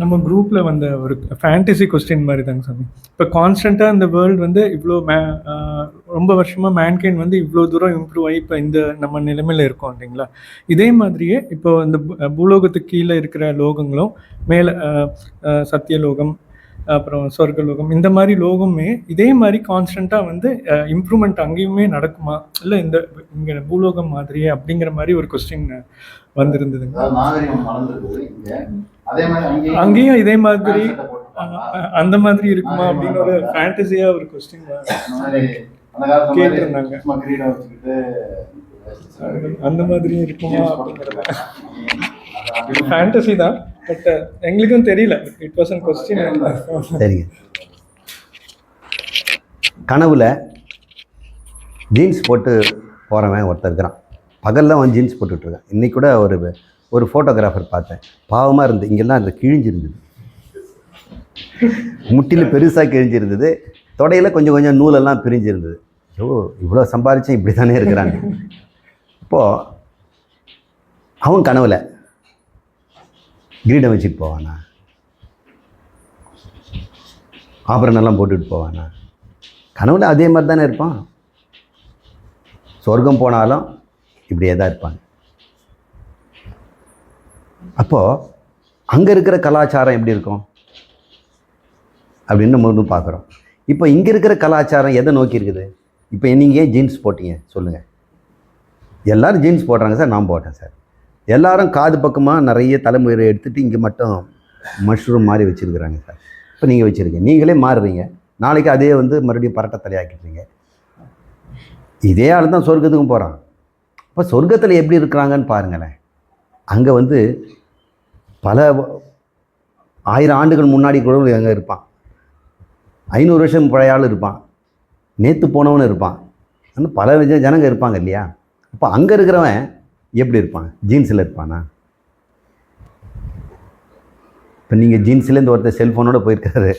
நம்ம குரூப்பில் வந்த ஒரு ஃபேண்டசி கொஸ்டின் மாதிரி தாங்க சாமி. இப்போ கான்ஸ்டண்ட்டாக இந்த வேர்ல்டு வந்து இவ்வளோ மே ரொம்ப வருஷமாக மேன்கைன் வந்து இவ்வளோ தூரம் இம்ப்ரூவ் ஆகி இப்போ இந்த நம்ம நிலைமையில இருக்கோம் இல்லைங்களா? இதே மாதிரியே இப்போ இந்த பூலோகத்துக்கு கீழே இருக்கிற லோகங்களும் மேலே சத்தியலோகம் அப்புறம் சொர்க்கலோகம் இந்த மாதிரி லோகமே இதே மாதிரி கான்ஸ்டண்ட்டாக வந்து இம்ப்ரூவ்மெண்ட் அங்கேயுமே நடக்குமா? இல்லை இந்த இங்கே பூலோகம் மாதிரியே அப்படிங்கிற மாதிரி ஒரு கொஸ்டின் வந்திருந்ததுங்க. அங்கேயும் இதே மாதிரி அந்த மாதிரி இருக்குமா அப்படின்னு ஒரு ஃபேண்டசியா ஒரு கொஸ்டின் கேட்டிருந்தாங்க. அந்த மாதிரி இருக்குமா அப்படிங்கிறத. ஃபேண்டசி தான். பட் எங்களுக்கும் தெரியல. இட் வாஸ் அன் கொஸ்டின் சரிங்க கனவுல ஜீன்ஸ் போட்டு போகிறவன் ஒருத்தர் இருக்கிறான். பகலில் அவன் ஜீன்ஸ் போட்டுட்ருக்கான் இன்றைக்கி கூட ஒரு ஒரு ஃபோட்டோகிராஃபர் பார்த்தேன். பாவமாக இருந்து இங்கெல்லாம் அந்த கிழிஞ்சிருந்தது. முட்டியில் பெருசாக கிழிஞ்சிருந்தது. தொடையில் கொஞ்சம் கொஞ்சம் நூலெல்லாம் பிரிஞ்சிருந்தது. ஓ இவ்வளோ சம்பாரிச்சும் இப்படி தானே இருக்கிறாங்க. இப்போது அவன் கனவில் கிரீடம் வச்சுட்டு போவானா? ஆபரணெல்லாம் போட்டுட்டு போவானா? கனவுல அதே மாதிரி தானே இருப்பான். சொர்க்கம் போனாலும் இப்படியே தான் இருப்பாங்க. அப்போது அங்கே இருக்கிற கலாச்சாரம் எப்படி இருக்கும்? அப்படின்னு நம்ம ஒன்று பார்க்குறோம். இப்போ இங்கே இருக்கிற கலாச்சாரம் எதை நோக்கி இருக்குது? இப்போ நீங்கள் ஏன் ஜீன்ஸ் போட்டீங்க? சொல்லுங்கள் எல்லோரும் ஜீன்ஸ் போடுறாங்க சார் நான் போட்டேன் சார். எல்லாரும் காது பக்கமாக நிறைய தலைமுறை எடுத்துகிட்டு இங்கே மட்டும் மஷ்ரூம் மாதிரி வச்சுருக்குறாங்க சார். இப்போ நீங்கள் வச்சுருக்கீங்க. நீங்களே மாறுறீங்க. நாளைக்கு அதே வந்து மறுபடியும் பரட்டை தலையாக்கிடுறீங்க. இதே ஆள் தான் சொர்க்கத்துக்கும் போகிறான் இப்போ சொர்க்கத்தில் எப்படி இருக்கிறாங்கன்னு பாருங்களேன். அங்கே வந்து பல ஆயிரம் ஆண்டுகள் முன்னாடி கூட அங்கே இருப்பான். ஐநூறு வருஷம் பழைய ஆள் இருப்பான். நேற்று போனவனு இருப்பான். இன்னும் பல விஜய ஜனங்க இருப்பாங்க இல்லையா? அப்போ அங்கே இருக்கிறவன் எப்படி இருப்பான்? ஜீன்ஸில் இருப்பானா? இப்போ நீங்கள் ஜீன்ஸ்லேருந்து ஒருத்தர் செல்ஃபோனோட போயிருக்காரு.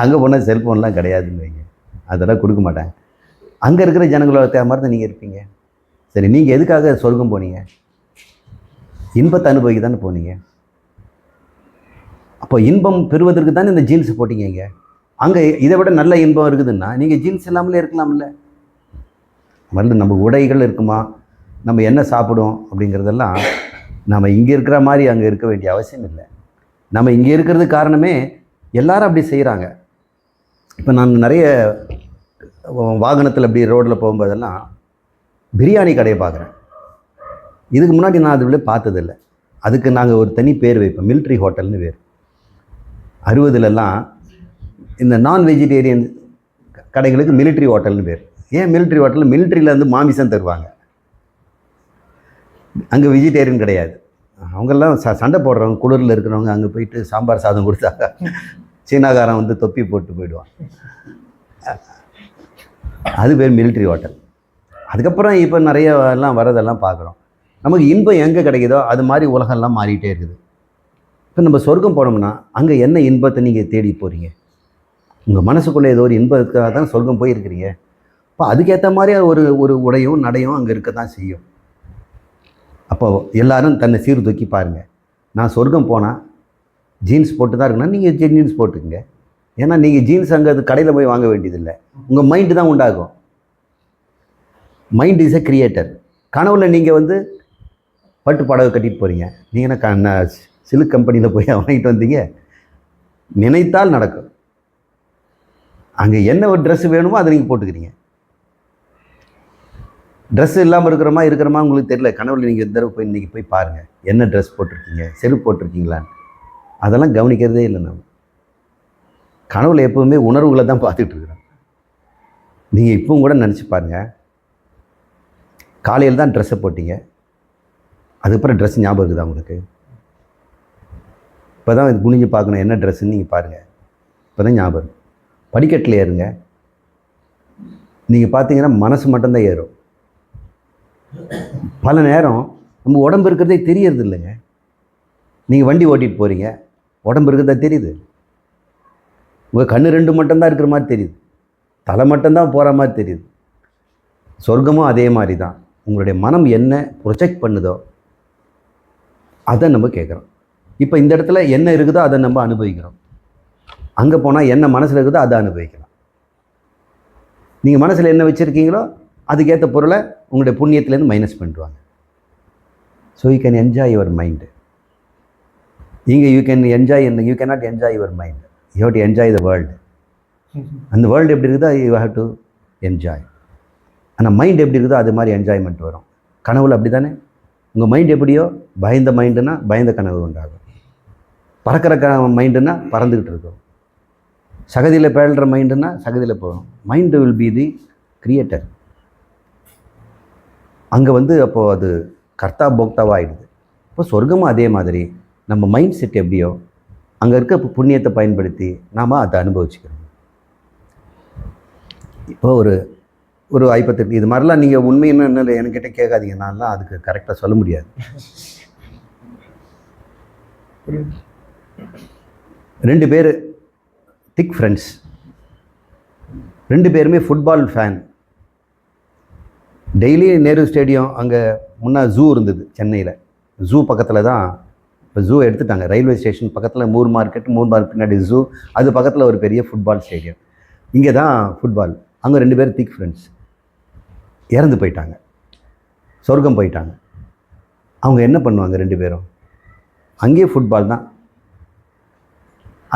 அங்கே போனால் செல்ஃபோன்லாம் கிடையாதுன்னு வைங்க. அதெல்லாம் கொடுக்க மாட்டேன் அங்கே இருக்கிற ஜனங்களோட தேவை மாதிரி தான் நீங்கள் இருப்பீங்க. சரி நீங்கள் எதுக்காக சொர்க்கம் போனீங்க? இன்பத்தை அனுபவிக்க தானே போனீங்க. அப்போ இன்பம் பெறுவதற்கு தானே இந்த ஜீன்ஸ் போட்டீங்க இங்கே. அங்கே இதை விட நல்ல இன்பம் இருக்குதுன்னா நீங்கள் ஜீன்ஸ் இல்லாமலே இருக்கலாம்ல. முதல்ல நம்ம உடைகள் இருக்குமா? நம்ம என்ன சாப்பிடுவோம் அப்படிங்கிறதெல்லாம் நம்ம இங்கே இருக்கிற மாதிரி அங்கே இருக்க வேண்டிய அவசியம் இல்லை. நம்ம இங்கே இருக்கிறது காரணமே எல்லாரும் அப்படி செய்கிறாங்க இப்போ நான் நிறைய வாகனத்தில் அப்படி ரோட்டில் போகும்போதெல்லாம் பிரியாணி கடையை பார்க்குறேன். இதுக்கு முன்னாடி நான் அதில் பார்த்ததில்லை. பார்த்ததில்ல அதுக்கு நாங்கள் ஒரு தனி பேர் வைப்போம் மிலிட்ரி ஹோட்டல்னு பேர். அறுபதுலலாம் இந்த நான் வெஜிடேரியன் கடைகளுக்கு மிலிட்ரி ஹோட்டல்னு பேர். ஏன் மிலிட்ரி ஹோட்டலில் மிலிட்ரியிலேருந்து மாமிசம் தருவாங்க. அங்கே வெஜிடேரியன் கிடையாது. அவங்கெல்லாம் ச சண்டை போடுறவங்க குளிரில் இருக்கிறவங்க அங்கே போயிட்டு சாம்பார் சாதம் கொடுத்தாங்க சீனாக்காரன் வந்து தொப்பி போட்டு போயிடுவான். அது பேர் மிலிட்ரி ஹோட்டல் அதுக்கப்புறம் இப்போ நிறைய எல்லாம் வரதெல்லாம் பார்க்குறோம். நமக்கு இன்பம் எங்கே கிடைக்குதோ அது மாதிரி உலகம்லாம் மாறிட்டே இருக்குது. இப்போ நம்ம சொர்க்கம் போனோம்னா அங்கே என்ன இன்பத்தை நீங்கள் தேடி போகிறீங்க உங்கள் மனசுக்குள்ளே ஏதோ ஒரு இன்பத்துக்காக தான் சொர்க்கம் போயிருக்கிறீங்க. இப்போ அதுக்கேற்ற மாதிரி ஒரு ஒரு உடையும் நடையும் அங்கே இருக்க தான் செய்யும். அப்போ எல்லாரும் தன்னை சீர்தூக்கி பாருங்கள் நான் சொர்க்கம் போனால் ஜீன்ஸ் போட்டு தான் இருக்குன்னா நீங்கள் ஜீன்ஸ் போட்டுக்குங்க. ஏன்னா நீங்கள் ஜீன்ஸ் அங்கே அது கடையில் போய் வாங்க வேண்டியதில்லை. உங்கள் மைண்டு தான் உண்டாகும். மைண்ட் இஸ் எ கிரியேட்டர் கனவுல நீங்கள் வந்து பட்டு புடவை கட்டிட்டு போகிறீங்க நீங்கள் என்ன க- சிலுக் கம்பெனியில் போய் வாங்கிட்டு வந்தீங்க? நினைத்தால் நடக்கும். அங்கே என்ன ஒரு ட்ரெஸ் வேணுமோ அதை நீங்கள் போட்டுக்கிறீங்க. ட்ரெஸ் இல்லாமல் இருக்கிறமா இருக்கிறோமா உங்களுக்கு தெரியல. கனவுல நீங்கள் இந்த தடவை போய் இன்றைக்கி போய் பாருங்கள் என்ன ட்ரெஸ் போட்டிருக்கீங்க? செருப்பு போட்டிருக்கீங்களான்னு. அதெல்லாம் கவனிக்கிறதே இல்லை நம்ம. கனவுல எப்போவுமே உணர்வுகளை தான் பார்த்துட்டு இருக்கிறோம். நீங்கள் இப்பவும் கூட நினச்சி பாருங்கள் காலையில் தான் ட்ரெஸ்ஸை போட்டீங்க. அதுக்கப்புறம் ட்ரெஸ் ஞாபகம் இருக்குதா உங்களுக்கு? இப்போ தான் குனிஞ்சு பார்க்கணும். என்ன ட்ரெஸ்ஸுன்னு நீங்கள் பாருங்கள் இப்போ தான் ஞாபகம் படிக்கட்டில் ஏறுங்க. நீங்கள் பார்த்தீங்கன்னா மனசு மட்டும்தான் ஏறும். பல நேரம் நம்ம உடம்பு இருக்கிறதே தெரியறது இல்லைங்க. நீங்கள் வண்டி ஓட்டிகிட்டு போகிறீங்க உடம்பு இருக்கிறதா தெரியுது. உங்கள் கண்ணு ரெண்டு மட்டும்தான் இருக்கிற மாதிரி தெரியுது. தலை மட்டும்தான் போகிற மாதிரி தெரியுது. சொர்க்கமும் அதே மாதிரி தான் உங்களுடைய மனம் என்ன ப்ரொஜெக்ட் பண்ணுதோ அதை நம்ம கேட்குறோம். இப்போ இந்த இடத்துல என்ன இருக்குதோ அதை நம்ம அனுபவிக்கிறோம். அங்கே போனால் என்ன மனசில் இருக்குதோ அதை அனுபவிக்கலாம். நீங்கள் மனசில் என்ன வச்சுருக்கீங்களோ அதுக்கேற்ற பொருளை உங்களுடைய புண்ணியத்துலேருந்து மைனஸ் பண்ணிடுவாங்க. So you can enjoy your mind இங்கே you can enjoy you can not enjoy your mind you have to enjoy the world அந்த வேர்ல்டு எப்படி இருக்குதோ யூ ஹவ் டு என்ஜாய் ஆனால் மைண்ட் எப்படி இருக்குதோ அது மாதிரி என்ஜாய்மெண்ட் வரும். கனவுல அப்படி தானே உங்கள் மைண்ட் எப்படியோ பயந்த மைண்டுனா பயந்த கனவு உண்டாகும். பறக்கிற க மைண்டுனா பறந்துக்கிட்டு இருக்கும். சகதியில் பேழ்கிற மைண்டுனா சகதியில் போகும். Mind will be the creator அங்கே வந்து அப்போது அது கர்த்தா போக்தாவாகிடுது இப்போ சொர்க்கமும் அதே மாதிரி. நம்ம மைண்ட் செட் எப்படியோ அங்கே இருக்க புண்ணியத்தை பயன்படுத்தி நாம் அதை அனுபவிச்சுக்கிறோம். இப்போ ஒரு ஒரு ஐப்பத்தெட்டு இது மாதிரிலாம் நீங்கள் உண்மை என்ன என்ன என்கிட்ட கேட்காதீங்க. நான்லாம் அதுக்கு கரெக்டாக சொல்ல முடியாது. ரெண்டு பேர் திக் ஃப்ரெண்ட்ஸ் ரெண்டு பேருமே football fan daily Nehru stadium அங்கே முன்னே ஜூ இருந்தது சென்னையில். ஜூ பக்கத்தில் தான் இப்போ ஜூ எடுத்துட்டாங்க. ரயில்வே ஸ்டேஷன் பக்கத்தில் மூர் மார்க்கெட் மூர் மார்க்கெட் பின்னாடி ஜூ. அது பக்கத்தில் ஒரு பெரிய ஃபுட்பால் ஸ்டேடியம் இங்கே தான் ஃபுட்பால் அங்கே ரெண்டு பேரும் திக் ஃப்ரெண்ட்ஸ் இறந்து போயிட்டாங்க. சொர்க்கம் போயிட்டாங்க. அவங்க என்ன பண்ணுவாங்க ரெண்டு பேரும்? அங்கேயே ஃபுட்பால் தான்.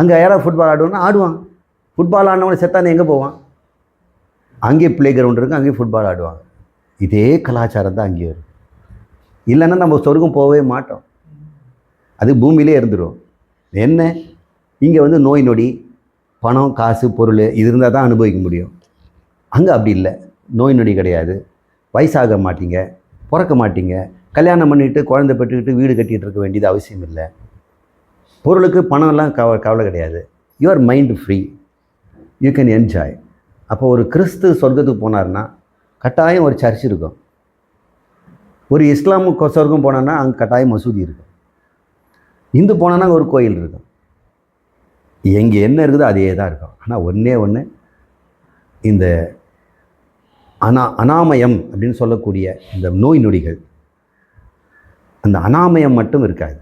அங்கே யாராவது ஃபுட்பால் ஆடுவாங்கன்னா ஆடுவான். ஃபுட்பால் ஆடினவங்க செத்தானே எங்கே போவான்? அங்கேயே ப்ளே கிரவுண்ட் இருக்குது அங்கேயே ஃபுட்பால் ஆடுவாங்க. இதே கலாச்சாரம் தான் அங்கேயும் இருக்கும் இல்லைன்னா நம்ம சொர்க்கம் போகவே மாட்டோம். அது பூமியிலே இருந்துடும் என்ன? இங்கே வந்து நோய் நொடி பணம் காசு பொருள் இது இருந்தால் தான் அனுபவிக்க முடியும். அங்கே அப்படி இல்லை. நோய் நொடி கிடையாது. வயசாக மாட்டீங்க பிறக்க மாட்டீங்க. கல்யாணம் பண்ணிட்டு குழந்தை பெற்றுக்கிட்டு வீடு கட்டிகிட்டு இருக்க வேண்டியது அவசியம் இல்லை. பொருளுக்கு பணம்லாம் கவ கவலை கிடையாது. Your mind free you can enjoy அப்போ ஒரு கிறிஸ்து சொர்க்கத்துக்கு போனார்னா கட்டாயம் ஒரு சர்ச் இருக்கும். ஒரு இஸ்லாமு கொ- போனோன்னா அங்கே கட்டாயம் மசூதி இருக்கும். இந்து போனோன்னா ஒரு கோயில் இருக்கும். எங்கே என்ன இருக்குதோ அதே தான் இருக்கும். ஆனால் ஒன்றே ஒன்று இந்த அனா அனாமயம் அப்படின்னு சொல்லக்கூடிய இந்த நோய் நொடிகள் அந்த அனாமயம் மட்டும் இருக்காது.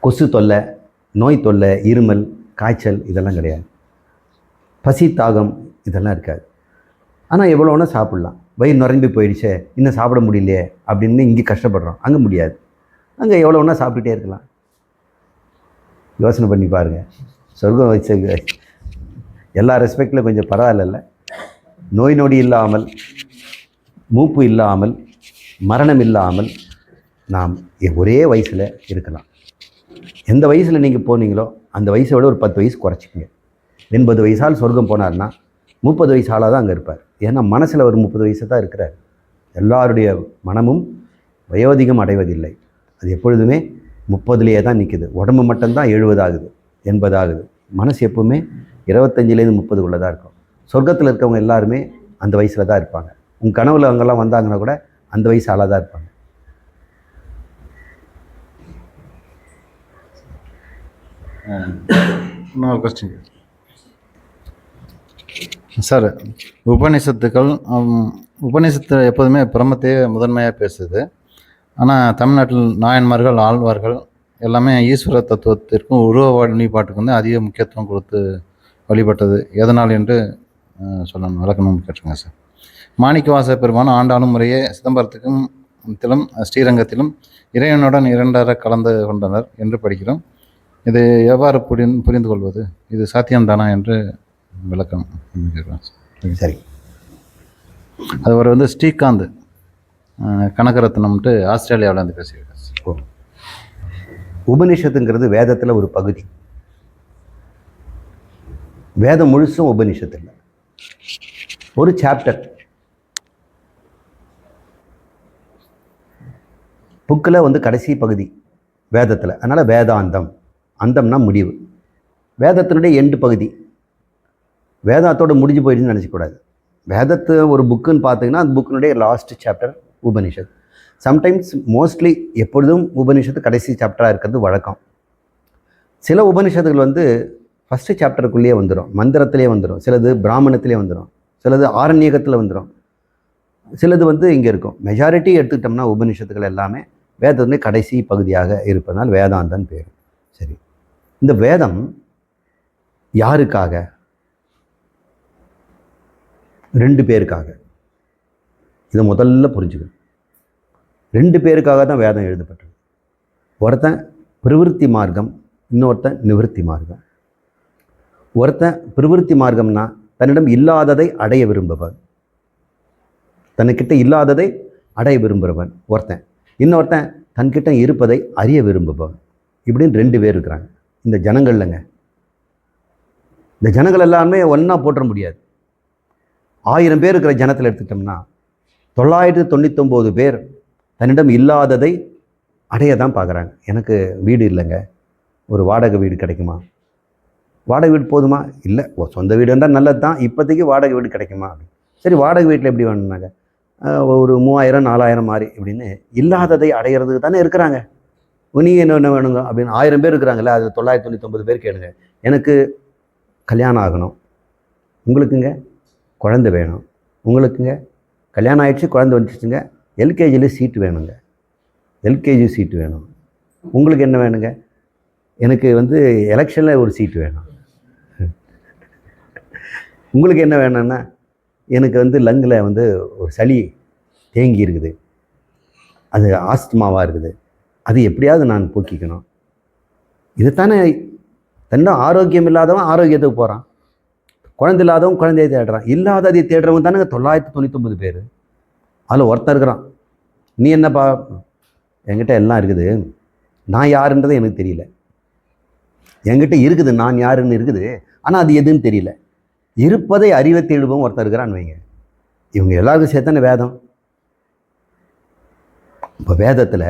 கொசு தொல்லை நோய் தொல்லை இருமல் காய்ச்சல் இதெல்லாம் கிடையாது. பசி தாகம் இதெல்லாம் இருக்காது. ஆனால் எவ்வளோ வேணால் சாப்பிட்லாம். வயிறு நிரம்பி போயிடுச்சே இன்னும் சாப்பிட முடியலையே அப்படின்னு இங்கே கஷ்டப்படுறோம். அங்கே முடியாது. அங்கே எவ்வளோ வேணால் சாப்பிட்டுட்டே இருக்கலாம். யோசனை பண்ணி பாருங்கள் சொர்க்கம் வச்ச எல்லா ரெஸ்பெக்டில் கொஞ்சம் பரவாயில்ல நோய் நொடி இல்லாமல் மூப்பு இல்லாமல் மரணம் இல்லாமல் நாம் ஒரே வயசில் இருக்கலாம். எந்த வயசில் நீங்கள் போனீங்களோ அந்த வயசை விட ஒரு பத்து வயசு குறைச்சிக்கங்க. எண்பது வயசால் சொர்க்கம் போனார்னா முப்பது வயசு ஆளாக தான் அங்கே இருப்பார். ஏன்னா மனசில் ஒரு முப்பது வயசு தான் இருக்கிறார். எல்லாருடைய மனமும் வயோதிகம் அடைவதில்லை. அது எப்பொழுதுமே முப்பதுலேயே தான் நிற்குது உடம்பு மட்டும்தான் எழுபது ஆகுது மனசு எப்பவுமே இருபத்தஞ்சிலேருந்து முப்பதுக்குள்ளே தான் இருக்கும். சொர்க்கத்தில் இருக்கவங்க எல்லாருமே அந்த வயசில் தான் இருப்பாங்க. உங்கள் கனவுல அவங்கெல்லாம் வந்தாங்கன்னா கூட அந்த வயசு ஆளாக தான் இருப்பாங்க. இன்னொரு கொஸ்டின் சார் உபநிஷத்துக்கள் உபநிஷத்தில் உபநிஷத்து எப்போதுமே பிரம்மத்தையே முதன்மையாக பேசுது. ஆனால் தமிழ்நாட்டில் நாயன்மார்கள் ஆழ்வார்கள் எல்லாமே ஈஸ்வர தத்துவத்திற்கும் உருவ வழிபாட்டுக்கு வந்து அதிக முக்கியத்துவம் கொடுத்து வழிபட்டது. எதனால் என்று சொல்லணும். விளக்கணும்னு கேட்டுருங்க சார். மாணிக்கவாச பெருமான் ஆண்டாளும் முறையே சிதம்பரத்துக்கும் திலும் ஸ்ரீரங்கத்திலும் இறைவனுடன் இரண்டர கலந்து கொண்டனர் என்று படிக்கிறோம். இது எவ்வாறு புரிந்து புரிந்து கொள்வது இது சாத்தியம்தானா என்று விளக்கம் சார். சரி அவர் வந்து ஸ்ரீகாந்த் கனகரத்னம்ட்டு ஆஸ்திரேலியாவிலேருந்து பேசியிருக்காரு. சார். ஓ. உபனிஷத்துங்கிறது வேதத்தில் ஒரு பகுதி. வேதம் முழுசும் உபனிஷத்து இல்லை ஒரு சாப்டர் புக்கில் வந்து கடைசி பகுதி வேதத்தில். அதனால் வேதாந்தம். அந்தம்னா முடிவு. வேதத்தினுடைய எண்டு பகுதி. வேதாத்தோடு முடிஞ்சு போயிடுன்னு நினச்சக்கூடாது வேதத்தை ஒரு புக்குன்னு பார்த்தீங்கன்னா அந்த புக்கினுடைய last chapter Upanishad sometimes mostly எப்பொழுதும் உபனிஷத்து கடைசி சாப்டராக இருக்கிறது வழக்கம். சில உபனிஷத்துகள் வந்து ஃபஸ்ட்டு சாப்டருக்குள்ளேயே வந்துடும் மந்திரத்திலே வந்துடும் சிலது பிராமணத்திலே வந்துடும் சிலது ஆரண்யகத்தில் வந்துடும் சிலது வந்து இங்கே இருக்கும். மெஜாரிட்டி எடுத்துக்கிட்டோம்னா உபனிஷத்துக்கள் எல்லாமே வேதத்துடைய கடைசி பகுதியாக இருப்பதனால் வேதாந்தன் பேர். சரி. இந்த வேதம் யாருக்காக? ரெண்டு பேருக்காக. இதை முதல்ல புரிஞ்சுக்கணும். ரெண்டு பேருக்காக தான் வேதம் எழுதப்பட்டது. ஒருத்தன் பிரவிற்த்தி மார்க்கம் இன்னொருத்தன் நிவிருத்தி மார்க்கம். ஒருத்தன் பிரவிற்த்தி மார்க்கம்னா தன்னிடம் இல்லாததை அடைய விரும்புபவன். தன்னுக்கிட்ட இல்லாததை அடைய விரும்புகிறவன் ஒருத்தன். இன்னொருத்தன் தன்கிட்ட இருப்பதை அறிய விரும்புபவன். இப்படின்னு ரெண்டு பேர் இருக்கிறாங்க. இந்த ஜனங்கள்லங்க. இந்த ஜனங்கள் எல்லாமே ஒன்றா போட்டுற முடியாது. ஆயிரம் பேர் இருக்கிற ஜனத்தில் எடுத்துக்கிட்டோம்னா தொள்ளாயிரத்தி தொண்ணூத்தொம்போது பேர் தன்னிடம் இல்லாததை அடைய தான் பார்க்குறாங்க. எனக்கு வீடு இல்லைங்க. ஒரு வாடகை வீடு கிடைக்குமா? வாடகை வீடு போதுமா? இல்லை. ஓ சொந்த வீடு இருந்தால் நல்லது தான் இப்போதைக்கு வாடகை வீடு கிடைக்குமா? சரி வாடகை வீட்டில் எப்படி வேணும்னாங்க ஒரு மூவாயிரம் நாலாயிரம் மாதிரி இப்படின்னு இல்லாததை அடையிறதுக்கு தானே இருக்கிறாங்க. நீங்கள் என்ன என்ன வேணுங்க? அப்படின்னு ஆயிரம் பேர் இருக்கிறாங்கல்ல அது தொள்ளாயிரத்தி தொண்ணூத்தொம்பது பேர் கேளுங்க. எனக்கு கல்யாணம் ஆகணும். உங்களுக்குங்க? குழந்தை வேணும். உங்களுக்குங்க? கல்யாணம் ஆயிடுச்சு குழந்தை வந்துச்சுங்க. எல்கேஜியில் சீட்டு வேணுங்க. எல்கேஜி சீட்டு வேணும். உங்களுக்கு என்ன வேணுங்க? எனக்கு வந்து எலெக்ஷனில் ஒரு சீட்டு வேணும். உங்களுக்கு என்ன வேணும்னா எனக்கு வந்து லங்கில் வந்து ஒரு சளி தேங்கி இருக்குது. அது ஆஸ்துமாவாக இருக்குது. அது எப்படியாவது நான் போக்கிக்கணும். இதுதானே தன்னும் ஆரோக்கியம் இல்லாதவன் ஆரோக்கியத்துக்கு போகிறான் குழந்தை இல்லாதவன் குழந்தையை தேடுறான். இல்லாததை தேடுறவங்க தானே தொள்ளாயிரத்தி தொண்ணூத்தொம்பது பேர். அதில் ஒருத்தர் இருக்கிறான். நீ என்னப்பா? என்கிட்ட எல்லாம் இருக்குது. நான் யாருன்றது எனக்கு தெரியல. என்கிட்ட இருக்குது. நான் யாருன்னு இருக்குது. ஆனால் அது எதுன்னு தெரியல. இருப்பதை அறிவை தேடுபவன் ஒருத்தர் இருக்கிறான்னு வைங்க. இவங்க எல்லாருக்கும் சேர்த்தானே வேதம். இப்போ வேதத்தில்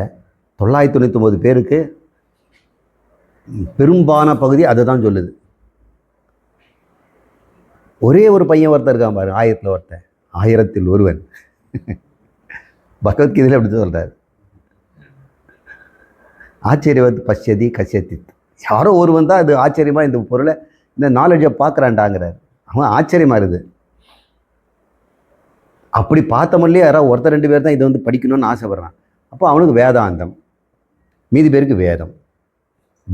தொள்ளாயிரத்தி தொண்ணூற்றி ஒம்பது பேருக்கு பெரும்பான பகுதி அதை தான் சொல்லுது. ஒரே ஒரு பையன் ஒருத்தர் இருக்கான் பாரு ஆயிரத்தில் ஒருத்தன். ஆயிரத்தில் ஒருவன். பகவத்கீதையில் அப்படி சொல்கிறார் ஆச்சரியவத் பஷ்யதி கஷ்யத்தி யாரோ ஒருவன் தான் அது ஆச்சரியமாக இந்த பொருளை இந்த நாலேஜை பார்க்குறான்டாங்கிறார். அவன் ஆச்சரியமாக இருக்குது. அப்படி பார்த்தமல்லே யாராவது ஒருத்தர் ரெண்டு பேர் தான் இதை வந்து படிக்கணும்னு ஆசைப்பட்றான். அப்போ அவனுக்கு வேதாந்தம். மீதி பேருக்கு வேதம்.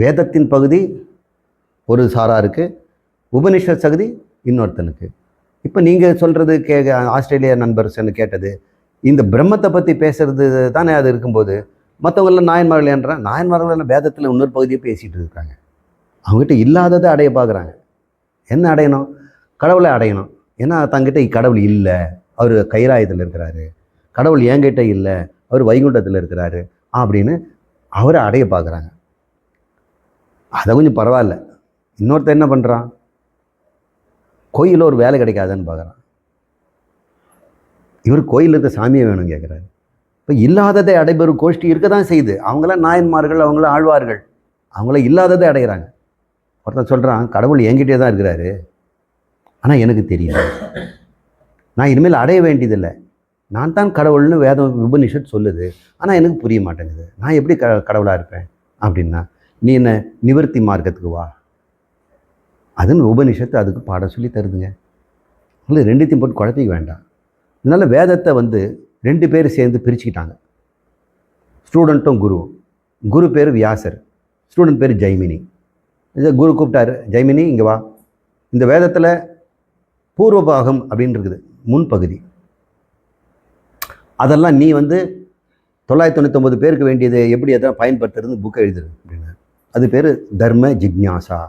வேதத்தின் பகுதி ஒரு சாராக இருக்குது உபனிஷத் சகுதி இன்னொருத்தனுக்கு. இப்போ நீங்கள் சொல்கிறது கே ஆஸ்திரேலியா நண்பர் சென்று கேட்டது இந்த பிரம்மத்தை பற்றி பேசுறது தானே அது இருக்கும்போது மற்றவங்களாம் நாயன்மார்கள் என்றால் நாயன்மார்கள் வேதத்தில் இன்னொரு பகுதியை பேசிகிட்டு இருக்காங்க. அவங்ககிட்ட இல்லாததை அடைய பார்க்குறாங்க. என்ன அடையணும்? கடவுளை அடையணும். ஏன்னா தங்கிட்ட கடவுள் இல்லை அவர் கைராயத்தில் இருக்கிறாரு. கடவுள் என்கிட்ட இல்லை அவர் வைகுண்டத்தில் இருக்கிறாரு அப்படின்னு அவரை அடைய பார்க்குறாங்க. அதை கொஞ்சம் பரவாயில்ல. இன்னொருத்தன் என்ன பண்ணுறான் கோயிலில் ஒரு வேலை கிடைக்காதுன்னு பார்க்குறான். இவர் கோயில் இருக்க சாமியை வேணும் கேட்குறாரு இப்போ இல்லாததை அடைபெறும் கோஷ்டி இருக்க தான் செய்யுது. அவங்களாம் நாயன்மார்கள் அவங்களாம் ஆழ்வார்கள். அவங்கள இல்லாததை அடைகிறாங்க ஒருத்தன் சொல்கிறான் கடவுள் என்கிட்டே தான் இருக்கிறாரு. ஆனால் எனக்கு தெரியல. நான் இனிமேல் அடைய வேண்டியதில்லை. நான் தான் கடவுள்னு வேதம் உபனிஷத் சொல்லுது. ஆனால் எனக்கு புரிய மாட்டேங்குது. நான் எப்படி க கடவுளாக இருப்பேன்? அப்படின்னா நீ என்ன நிவர்த்தி மார்க்கத்துக்கு வா. அதுன்னு உபனிஷத்து அதுக்கு பாடம் சொல்லி தருதுங்க. இல்லை ரெண்டுத்தையும் போட்டு குழப்பிக்க வேண்டாம். அதனால் வேதத்தை வந்து ரெண்டு பேர் சேர்ந்து பிரிச்சுக்கிட்டாங்க. ஸ்டூடெண்ட்டும் குருவும் குரு பேர் வியாசர். ஸ்டூடெண்ட் பேர் ஜெய்மினி. இந்த குரு கூப்பிட்டாரு ஜெய்மினி இங்கே வா. இந்த வேதத்தில் பூர்வபாகம் அப்படின்னு இருக்குது முன்பகுதி. அதெல்லாம் நீ வந்து தொள்ளாயிரத்தி தொண்ணூத்தொம்பது பேருக்கு வேண்டியது எப்படி அதை பயன்படுத்துறது புக்கை எழுதுறது அப்படின்னு அது பேர் தர்ம ஜிக்ஞாசா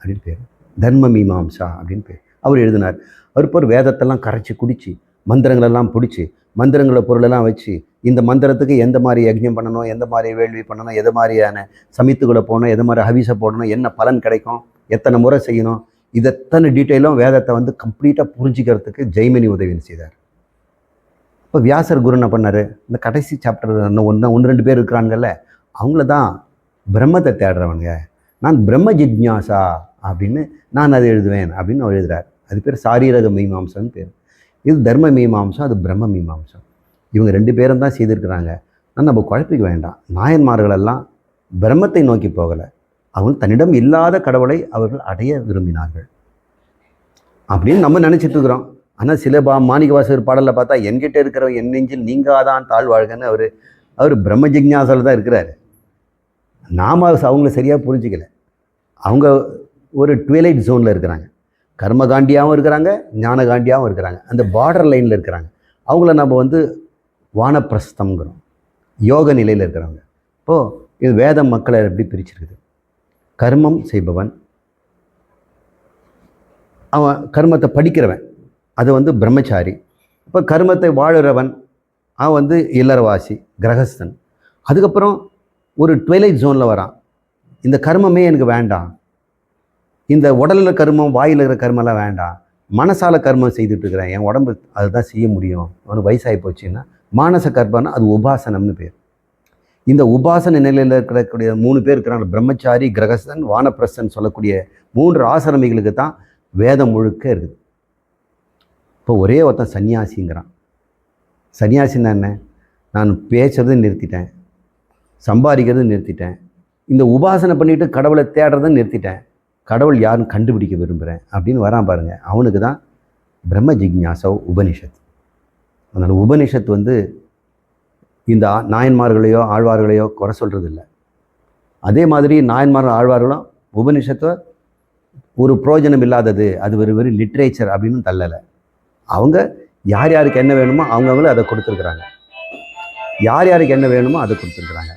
அப்படின்னு பேர். தர்ம மீமாம்சா அப்படின்னு பேர். அவர் எழுதினார். அவர் பேர் வேதத்தெல்லாம் கரைச்சி குடித்து மந்திரங்களெல்லாம் பிடிச்சி மந்திரங்கள பொருளெல்லாம் வச்சு இந்த மந்திரத்துக்கு எந்த மாதிரி யஜ்ஞம் பண்ணணும் எந்த மாதிரி வேள்வி பண்ணணும் எது மாதிரியான சமித்துக்குள்ளே போகணும் எது மாதிரி ஹவிசை போடணும் என்ன பலன் கிடைக்கும் எத்தனை முறை செய்யணும் இதெத்தனை டீட்டெயிலும் வேதத்தை வந்து கம்ப்ளீட்டாக புரிஞ்சிக்கிறதுக்கு ஜெய்மினி உதவி செய்தார். இப்போ வியாசர் குரு என்ன பண்ணார்? இந்த கடைசி சாப்டர் ஒன்று ஒன்று ரெண்டு பேர் இருக்கிறாங்கல்ல அவங்கள தான் பிரம்மத்தை தேடுறவங்க நான் பிரம்ம ஜிக்ஞாசா அப்படின்னு நான் அதை எழுதுவேன் அப்படின்னு அவர் எழுதுறார். அது பேர் சாரீரக மீமாம்சம்னு பேர். இது தர்ம மீமாம்சம் அது பிரம்ம மீமாம்சம். இவங்க ரெண்டு பேரும் தான் செய்திருக்கிறாங்க. ஆனால் நம்ம குழப்பிக்க வேண்டாம். நாயன்மார்களெல்லாம் பிரம்மத்தை நோக்கி போகலை. அவங்க தன்னிடம் இல்லாத கடவுளை அவர்கள் அடைய விரும்பினார்கள். அப்படின்னு நம்ம நினச்சிட்டு இருக்கிறோம். ஆனால் சில பா மாணிக்கவாசகர் பாடலில் பார்த்தா என்கிட்ட இருக்கிற என் நெஞ்சில் நீங்காதான் தாழ்வாழ்கன்னு அவர் அவர் பிரம்ம ஜிக்ஞாசால தான் இருக்கிறாரு. நாம் அவங்கள சரியாக புரிஞ்சிக்கல. அவங்க ஒரு டுவெலைட் ஜோனில் இருக்கிறாங்க. கர்மகாண்டியாகவும் இருக்கிறாங்க ஞானகாண்டியாகவும் இருக்கிறாங்க. அந்த பார்டர் லைனில் இருக்கிறாங்க. அவங்கள நம்ம வந்து வானப்பிரஸ்தம்ங்கிறோம். யோக நிலையில் இருக்கிறவங்க. இப்போது இது வேதம் மக்களை எப்படி பிரிச்சிருக்குது? கர்மம் செய்பவன் அவன் கர்மத்தை படிக்கிறவன் அது வந்து பிரம்மச்சாரி. இப்போ கர்மத்தை வாழுறவன் அவன் வந்து இல்லறவாசி கிரகஸ்தன். அதுக்கப்புறம் ஒரு டுவெலைட் ஜோனில் வரான். இந்த கர்மமே எனக்கு வேண்டாம். இந்த உடலில் கர்மம் வாயில் இருக்கிற கர்மெல்லாம் வேண்டாம். மனசால கர்மம் செய்துட்டு இருக்கிறேன் என் உடம்பு அதுதான் செய்ய முடியும். அவனுக்கு வயசாகி போச்சுன்னா மானச கர்மம்னா அது உபாசனம்னு பேர். இந்த உபாசன நிலையில் இருக்கக்கூடிய மூணு பேர் இருக்கிறாங்க. பிரம்மச்சாரி கிரகஸ்தன் வானப்பிரஸ்தன் சொல்லக்கூடிய மூன்று ஆசிரமிகளுக்கு தான் வேதம் முழுக்க இருக்குது. இப்போ ஒரே ஒருத்தன் சன்னியாசிங்கிறான். சன்னியாசின்னா என்ன? நான் பேசுறது நிறுத்திட்டேன். சம்பாதிக்கிறது நிறுத்திட்டேன். இந்த உபாசனை பண்ணிவிட்டு கடவுளை தேடுறதை நிறுத்திட்டேன். கடவுள் யாருன்னு கண்டுபிடிக்க விரும்புகிறேன் அப்படின்னு வரான் பாருங்கள் அவனுக்கு தான் பிரம்ம ஜிக்ஞாசவ் உபனிஷத். அதனால் உபனிஷத் வந்து இந்த நாயன்மார்களையோ ஆழ்வார்களையோ குறை சொல்கிறது இல்லை அதே மாதிரி நாயன்மார்கள் ஆழ்வார்களும் உபனிஷத்தை ஒரு புரோஜனம் இல்லாதது அது ஒரு வெறும் லிட்ரேச்சர் அப்படின்னு தள்ளலை. அவங்க யார் யாருக்கு என்ன வேணுமோ அவங்கவுங்களும் அதை கொடுத்துருக்குறாங்க. யார் யாருக்கு என்ன வேணுமோ அதை கொடுத்துருக்குறாங்க.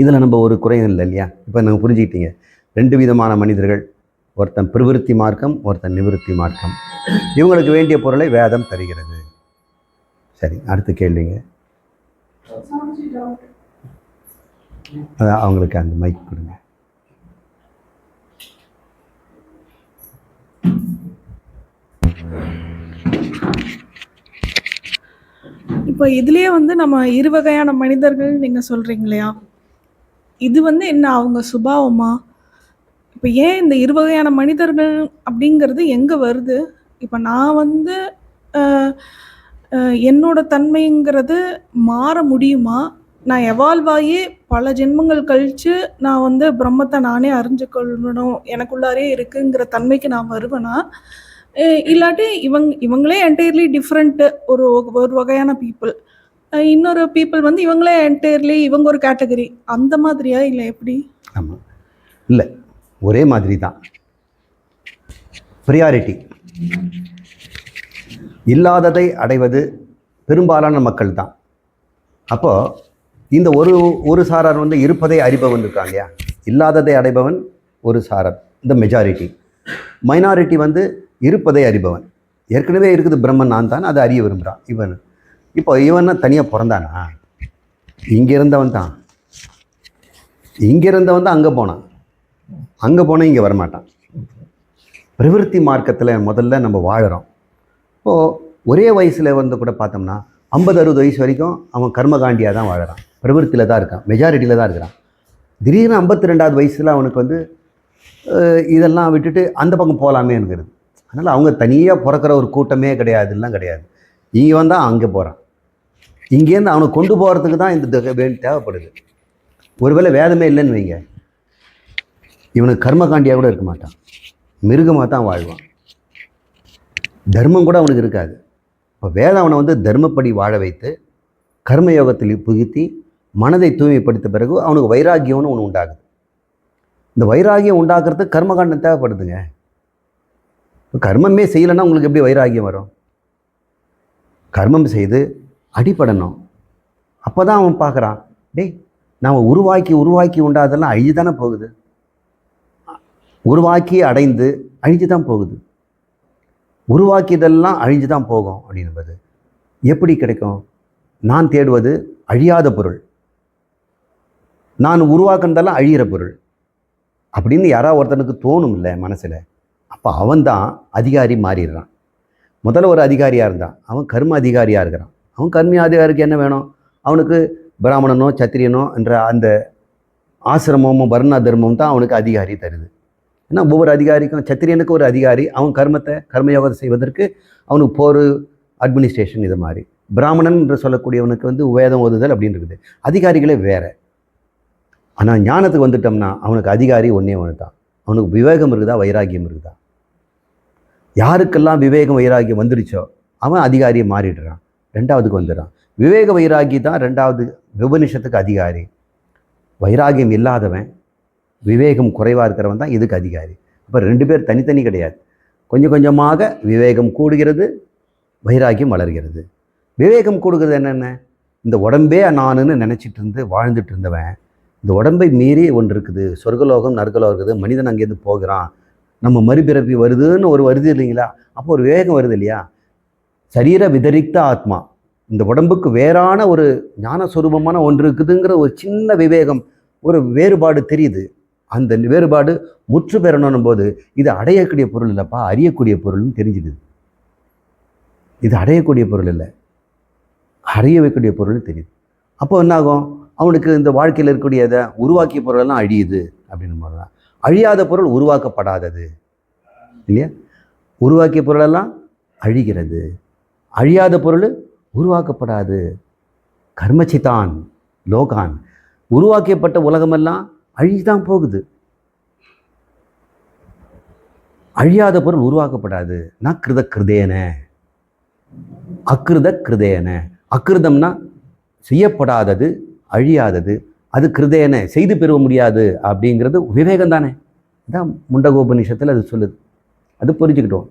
இதில் நம்ம ஒரு குறையும் இல்லை இல்லையா? இப்போ நம்ம புரிஞ்சுக்கிட்டீங்க. ரெண்டு விதமான மனிதர்கள். ஒருத்தன் பிரவிருத்தி மார்க்கம் ஒருத்தன் நிவிருத்தி மார்க்கம். இவங்களுக்கு வேண்டிய பொருளை வேதம் தருகிறது. சரி அடுத்த கேள்விங்க. அதான் அவங்களுக்கு அந்த மைக் கொடுங்க. இப்போ இதுலேயே வந்து நம்ம இரு வகையான மனிதர்கள் நீங்கள் சொல்கிறீங்க இல்லையா? இது வந்து என்ன அவங்க சுபாவமாக இப்போ ஏன் இந்த இரு வகையான மனிதர்கள் அப்படிங்கிறது எங்கே வருது? இப்போ நான் வந்து என்னோட தன்மைங்கிறது மாற முடியுமா? நான் எவால்வ் ஆகி பல ஜென்மங்கள் கழித்து நான் வந்து பிரம்மத்தை நானே அறிஞ்சு கொள்ளணும் எனக்குள்ளாரே இருக்குங்கிற தன்மைக்கு நான் வருவேனா? இல்லாட்டி இவங்க இவங்களே என்டையர்லி டிஃப்ரெண்ட்டு ஒரு ஒரு வகையான பீப்புள் இன்னொரு பீப்புள் வந்து இவங்களே என்டையர்லி இவங்க ஒரு கேட்டகரி அந்த மாதிரியா இல்லை எப்படி? ஆமாம் இல்லை. ஒரே மாதிரி தான் ப்ரியாரிட்டி இல்லாததை அடைவது பெரும்பாலான மக்கள் தான் அப்போது இந்த ஒரு ஒரு சாரார் வந்து இருப்பதை அறிபவன் இருக்காங்க இல்லையா? இல்லாததை அடைபவன் ஒரு சாரார் இந்த மெஜாரிட்டி மைனாரிட்டி வந்து இருப்பதை அறிபவன். ஏற்கனவே இருக்குது பிரம்மன் நான் தான் அதை அறிய விரும்புகிறான் இவன். இப்போ இவன் தனியாக பிறந்தானா? இங்கே இருந்தவன் தான் இங்கே இருந்தவன் தான் அங்கே போனான். அங்கே போனால் இங்கே வரமாட்டான். பிரவிற்த்தி மார்க்கத்தில் முதல்ல நம்ம வாழ்கிறோம் இப்போது ஒரே வயசில் வந்து கூட பார்த்தோம்னா ஐம்பது அறுபது வயசு வரைக்கும் அவன் கர்மகாண்டியாக தான் வாழுறான். பிரவிற்த்தியில் தான் இருக்கான். மெஜாரிட்டியில் தான் இருக்கிறான். திடீர்னு ஐம்பத்தி ரெண்டாவது வயசில் அவனுக்கு வந்து இதெல்லாம் விட்டுட்டு அந்த பக்கம் போகலாமேங்கிறது அதனால் அவங்க தனியாக பிறக்கிற ஒரு கூட்டமே கிடையாதுலாம் கிடையாது. இங்கே வந்தால் அங்கே போகிறான் இங்கேருந்து அவனை கொண்டு போகிறதுக்கு தான் இந்த தேவைப்படுது. ஒருவேளை வேதமே இல்லைன்னு வைங்க. இவனுக்கு கர்மகாண்டியாக கூட இருக்க மாட்டான். மிருகமாக தான் வாழ்வான். தர்மம் கூட அவனுக்கு இருக்காது. இப்போ வேதம் அவனை வந்து தர்மப்படி வாழ வைத்து கர்மயோகத்தில் புகுத்தி மனதை தூய்மைப்படுத்த பிறகு அவனுக்கு வைராகியம்னு ஒன்று உண்டாகுது. இந்த வைராகியம் உண்டாக்குறது கர்மகாண்டம் தேவைப்படுதுங்க. இப்போ கர்மமே செய்யலைன்னா உங்களுக்கு எப்படி வைராகியம் வரும்? கர்மம் செய்து அடிப்படணும் அப்போ தான் அவன் பார்க்குறான் டேய் நாம் உருவாக்கி உருவாக்கி உண்டாதெல்லாம் அழிஞ்சு தானே போகுது? உருவாக்கி அடைந்து அழிஞ்சு தான் போகுது. உருவாக்கியதெல்லாம் அழிஞ்சு தான் போகும் அப்படின்பது எப்படி கிடைக்கும்? நான் தேடுவது அழியாத பொருள். நான் உருவாக்குனதெல்லாம் அழியிற பொருள். அப்படின்னு யாராவது ஒருத்தனுக்கு தோணும் இல்லை மனசில். அப்போ அவன் தான் அதிகாரி மாறிடுறான். முதல்ல ஒரு அதிகாரியாக இருந்தான். அவன் கர்ம அதிகாரியாக இருக்கிறான். அவன் கர்ம அதிகாரிக்கு என்ன வேணும்? அவனுக்கு பிராமணனோ சத்திரியனோ என்ற அந்த ஆசிரமமும் வர்ண தர்மம் தான் அவனுக்கு அதிகாரி தருது. ஏன்னா ஒவ்வொரு அதிகாரிக்கும் சத்திரியனுக்கு ஒரு அதிகாரி அவன் கர்மத்தை கர்மயோகத்தை செய்வதற்கு அவனுக்கு போர் அட்மினிஸ்ட்ரேஷன் இது மாதிரி. பிராமணன் என்று சொல்லக்கூடியவனுக்கு வந்து வேதம் ஓதுதல் அப்படின்னு இருக்குது அதிகாரிகளே வேறு. ஆனால் ஞானத்துக்கு வந்துட்டோம்னா அவனுக்கு அதிகாரி ஒன்றே ஒன்று தான் அவனுக்கு விவேகம் இருக்குதா வைராகியம் இருக்குதா? யாருக்கெல்லாம் விவேகம் வைராகியம் வந்துருச்சோ அவன் அதிகாரியை மாறிடுறான். ரெண்டாவதுக்கு வந்துடுறான். விவேக வைராகி தான் ரெண்டாவது விபனிஷத்துக்கு அதிகாரி. வைராகியம் இல்லாதவன் விவேகம் குறைவாக இருக்கிறவன் தான் இதுக்கு அதிகாரி. அப்போ ரெண்டு பேர் தனித்தனி கிடையாது. கொஞ்சம் கொஞ்சமாக விவேகம் கூடுகிறது வைராகியம் வளர்கிறது. விவேகம் கூடுகிறது என்னென்ன இந்த உடம்பே நானுன்னு நினச்சிட்டு இருந்து வாழ்ந்துட்டு இருந்தவன் இந்த உடம்பை மீறி ஒன்று இருக்குது. சொர்க்கலோகம் நற்கலோகம் இருக்குது. மனிதன் அங்கேருந்து போகிறான். நம்ம மறுபிறப்பி வருதுன்னு ஒரு வருது இல்லைங்களா? அப்போ ஒரு விவேகம் வருது இல்லையா? சரீர விதரிக்த ஆத்மா. இந்த உடம்புக்கு வேறான ஒரு ஞானஸ்வரூபமான ஒன்று இருக்குதுங்கிற ஒரு சின்ன விவேகம் ஒரு வேறுபாடு தெரியுது. அந்த வேறுபாடு முற்று பெறணும் போது இது அடையக்கூடிய பொருள் இல்லைப்பா அறியக்கூடிய பொருள்னு தெரிஞ்சிடுது. இது அடையக்கூடிய பொருள் இல்லை. அறிய வைக்கக்கூடிய பொருள் தெரியுது. அப்போ என்னாகும்? அவனுக்கு இந்த வாழ்க்கையில் இருக்கக்கூடியதை உருவாக்கிய பொருளெல்லாம் அழியுது அப்படின்னு போது தான். அழியாத பொருள் உருவாக்கப்படாதது. இல்லையா? உருவாக்கிய பொருளெல்லாம் அழிகிறது. அழியாத பொருள் உருவாக்கப்படாது. கர்மச்சிதான் லோகான். உருவாக்கப்பட்ட உலகமெல்லாம் அழிதான் போகுது. அழியாத பொருள் உருவாக்கப்படாது. நான் கிருத கிருதேன. அக்கிருத கிருதேன. அக்கிருதம்னா செய்யப்படாதது அழியாதது. அது கிருதேன. செய்து பெறுவ முடியாது அப்படிங்கிறது விவேகம் தானே இதான் முண்டகோபனிஷத்தில் அது சொல்லுது. அது புரிஞ்சுக்கிட்டோம்.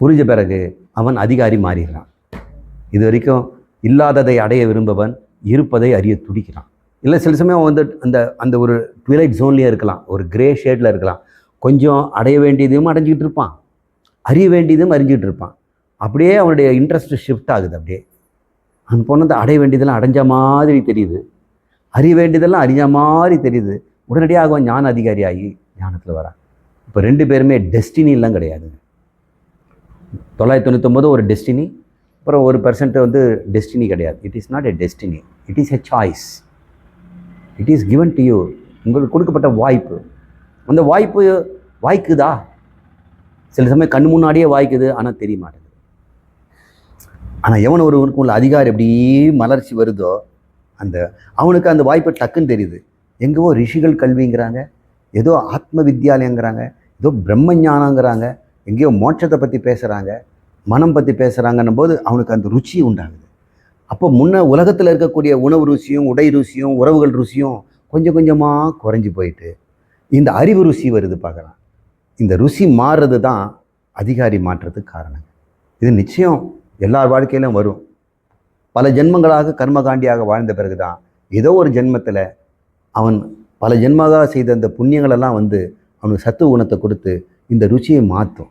புரிஞ்ச பிறகு அவன் அதிகாரி மாறிடுறான். இது வரைக்கும் இல்லாததை அடைய விரும்பவன் இருப்பதை அறிய துடிக்கிறான். இல்லை சில சமயம் வந்து அந்த அந்த ஒரு ட்விலைட் ஜோன்லேயே இருக்கலாம். ஒரு கிரே ஷேடில் இருக்கலாம். கொஞ்சம் அடைய வேண்டியதையும் அடைஞ்சிக்கிட்டு இருப்பான். அறிய வேண்டியதும் அறிஞ்சிக்கிட்டு இருப்பான். அப்படியே அவனுடைய இன்ட்ரெஸ்ட் ஷிஃப்ட் ஆகுது அப்படியே. அவன் போனது அடைய வேண்டியதெல்லாம் அடைஞ்ச மாதிரி தெரியுது. அறிய வேண்டியதெல்லாம் அறிஞ்ச மாதிரி தெரியுது. உடனடியாக ஞான அதிகாரி ஆகி ஞானத்தில் வரான். இப்போ ரெண்டு பேருமே டெஸ்டினிலாம் கிடையாது. தொள்ளாயிரத்தி தொண்ணூத்தொம்பது ஒரு டெஸ்டினி அப்புறம் ஒரு பர்சன்ட் வந்து டெஸ்டினி கிடையாது. It is not a destiny it is a choice it is given to you உங்களுக்கு கொடுக்கப்பட்ட வாய்ப்பு. அந்த வாய்ப்பு வாய்க்குதா? சில சமயம் கண் முன்னாடியே வாய்க்குது ஆனால் தெரிய மாட்டேங்குது. ஆனால் எவன் ஒருவனுக்கு உள்ள அதிகாரம் எப்படி மலர்ச்சி வருதோ அந்த அவனுக்கு அந்த வாய்ப்பு டக்குன்னு தெரியுது. எங்கேவோ ரிஷிகள் கல்விங்கிறாங்க ஏதோ ஆத்ம வித்யாலயங்கிறாங்க ஏதோ பிரம்ம ஞானங்கிறாங்க எங்கேயோ மோட்சத்தை பற்றி பேசுகிறாங்க மனம் பற்றி பேசுகிறாங்கன்னும் போது அவனுக்கு அந்த ருச்சி உண்டாகுது. அப்போ முன்ன உலகத்தில் இருக்கக்கூடிய உணவு ருசியும் உடை ருசியும் உறவுகள் ருசியும் கொஞ்சம் கொஞ்சமாக குறைஞ்சி போயிட்டு இந்த அறிவு ருசி வருது பார்க்கலாம். இந்த ருசி மாறுறது தான் அதிகாரி மாற்றத்துக்கு காரணம் இது நிச்சயம் எல்லார் வாழ்க்கையிலும் வரும். பல ஜென்மங்களாக கர்மகாண்டியாக வாழ்ந்த பிறகு தான் ஏதோ ஒரு ஜென்மத்தில் அவன் பல ஜென்மமாக செய்த அந்த புண்ணியங்களெல்லாம் வந்து அவனுக்கு சத்து குணத்தை கொடுத்து இந்த ருச்சியை மாற்றும்.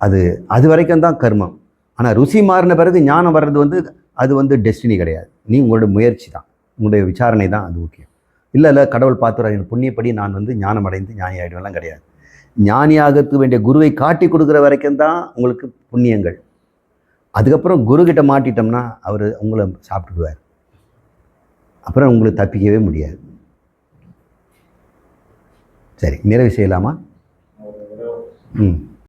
அது அது வரைக்கும் தான் கர்மம். ஆனால் ருசி மாறின பிறகு ஞானம் வர்றது வந்து அது வந்து டெஸ்டினி கிடையாது. நீ உங்களோட முயற்சி தான். உங்களுடைய விசாரணை தான் அது முக்கியம் இல்லை இல்லை கடவுள் பார்த்துறா என் புண்ணியப்படி நான் வந்து ஞானம் அடைந்து ஞானி ஆகிடுவேன்லாம் கிடையாது. ஞானியாகத்துக்கு வேண்டிய குருவை காட்டி கொடுக்குற வரைக்கும் தான் உங்களுக்கு புண்ணியங்கள். அதுக்கப்புறம் குருக்கிட்ட மாட்டிட்டோம்னா அவர் உங்களை சாப்பிட்டுடுவார். அப்புறம் உங்களுக்கு தப்பிக்கவே முடியாது. சரி நிறைவு செய்யலாமா? ம்.